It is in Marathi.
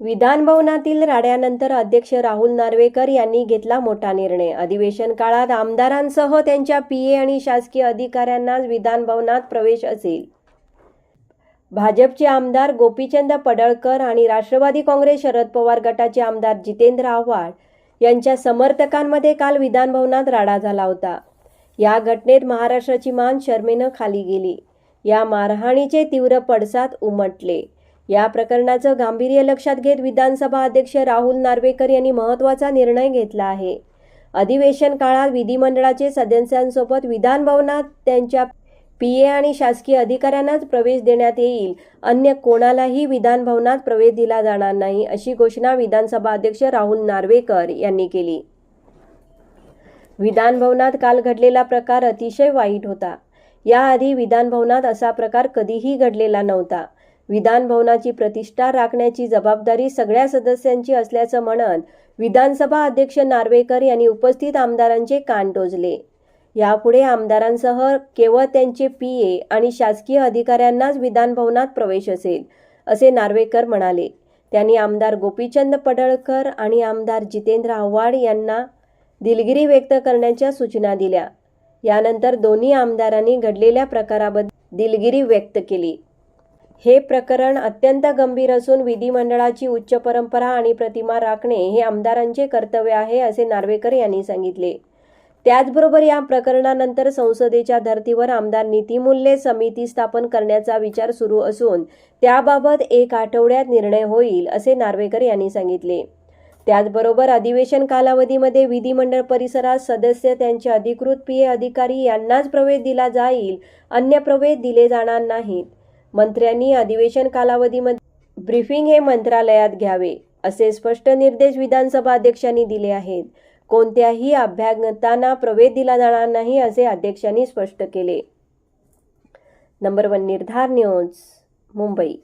विधानभवनातील राड्यानंतर अध्यक्ष राहुल नार्वेकर यांनी घेतला मोठा निर्णय. अधिवेशन काळात आमदारांसह त्यांच्या पीए आणि शासकीय अधिकाऱ्यांनाच विधानभवनात प्रवेश असेल. भाजपचे आमदार गोपीचंद पडळकर आणि राष्ट्रवादी काँग्रेस शरद पवार गटाचे आमदार जितेंद्र आव्हाड यांच्या समर्थकांमध्ये काल विधानभवनात राडा झाला होता. या घटनेत महाराष्ट्राची मान शर्मेनं खाली गेली. या मारहाणीचे तीव्र पडसाद उमटले. या प्रकरणाचं गांभीर्य लक्षात घेत विधानसभा अध्यक्ष राहुल नार्वेकर यांनी महत्त्वाचा निर्णय घेतला आहे. अधिवेशन काळात विधिमंडळाचे सदस्यांसोबत विधान भवनात त्यांच्या ए आणि शासकीय अधिकाऱ्यांनाच प्रवेश देण्यात येईल. अन्य कोणालाही विधान भवनात प्रवेश दिला जाणार नाही अशी घोषणा विधानसभा अध्यक्ष राहुल नार्वेकर यांनी केली. विधान भवनात काल घडलेला प्रकार अतिशय वाईट होता. याआधी विधान भवनात असा प्रकार कधीही घडलेला नव्हता. विधानभवनाची प्रतिष्ठा राखण्याची जबाबदारी सगळ्या सदस्यांची असल्याचं म्हणत विधानसभा अध्यक्ष नार्वेकर यांनी उपस्थित आमदारांचे कान टोचले. यापुढे आमदारांसह केवळ त्यांचे पी ए आणि शासकीय अधिकाऱ्यांनाच विधानभवनात प्रवेश असेल असे नार्वेकर म्हणाले. त्यांनी आमदार गोपीचंद पडळकर आणि आमदार जितेंद्र आव्हाड यांना दिलगिरी व्यक्त करण्याच्या सूचना दिल्या. यानंतर दोन्ही आमदारांनी घडलेल्या प्रकाराबद्दल दिलगिरी व्यक्त केली. हे प्रकरण अत्यंत गंभीर असून विधिमंडळाची उच्च परंपरा आणि प्रतिमा राखणे हे आमदारांचे कर्तव्य आहे असे नार्वेकर यांनी सांगितले. त्याचबरोबर या प्रकरणानंतर संसदेच्या धर्तीवर आमदार नीतिमूल्य समिती स्थापन करण्याचा विचार सुरू असून त्याबाबत एक आठवड्यात निर्णय होईल असे नार्वेकर यांनी सांगितले. त्याचबरोबर अधिवेशन कालावधीमध्ये विधिमंडळ परिसरात सदस्य त्यांचे अधिकृत पीए अधिकारी यांनाच प्रवेश दिला जाईल अन्य प्रवेश दिले जाणार नाहीत. मंत्र्यांनी अधिवेशन कालावधीमध्ये ब्रीफिंग हे मंत्रालयात घ्यावे असे स्पष्ट निर्देश विधानसभा अध्यक्षांनी दिले आहेत. कोणत्याही अभ्यागतांना प्रवेश दिला जाणार नाही असे अध्यक्षांनी स्पष्ट केले. नंबर वन निर्धार न्यूज मुंबई.